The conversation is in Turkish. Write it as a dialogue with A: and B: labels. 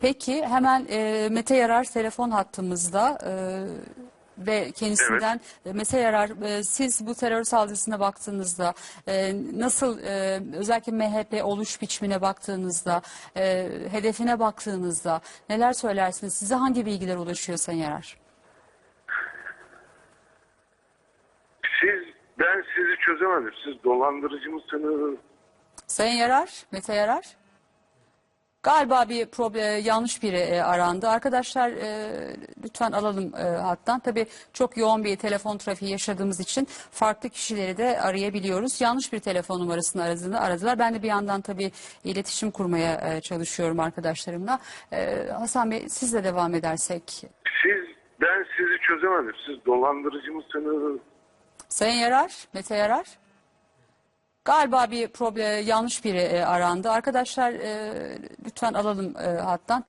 A: Peki hemen e, Mete Yarar telefon hattımızda e, ve kendisinden e, Mete Yarar e, siz bu terör saldırısına baktığınızda e, nasıl e, özellikle MHP oluş biçimine baktığınızda e, hedefine baktığınızda neler söylersiniz? Size hangi bilgiler ulaşıyor Sayın Yarar?
B: Siz, ben sizi çözemedim. Siz dolandırıcı mısınız?
A: Sayın Yarar, Mete Yarar. Galiba bir problem, yanlış biri e, arandı. Arkadaşlar e, lütfen alalım e, hattan. Tabii çok yoğun bir telefon trafiği yaşadığımız için farklı kişileri de arayabiliyoruz. Yanlış bir telefon numarasını aradığını aradılar. Ben de bir yandan tabii iletişim kurmaya e, çalışıyorum arkadaşlarımla. E, Hasan Bey sizle devam edersek.
B: Siz, ben sizi çözemedim. Siz dolandırıcı mısınız?
A: Sayın Yarar, Mete Yarar. Galiba bir problem, yanlış biri e, arandı. Arkadaşlar e, lütfen alalım e, hattan.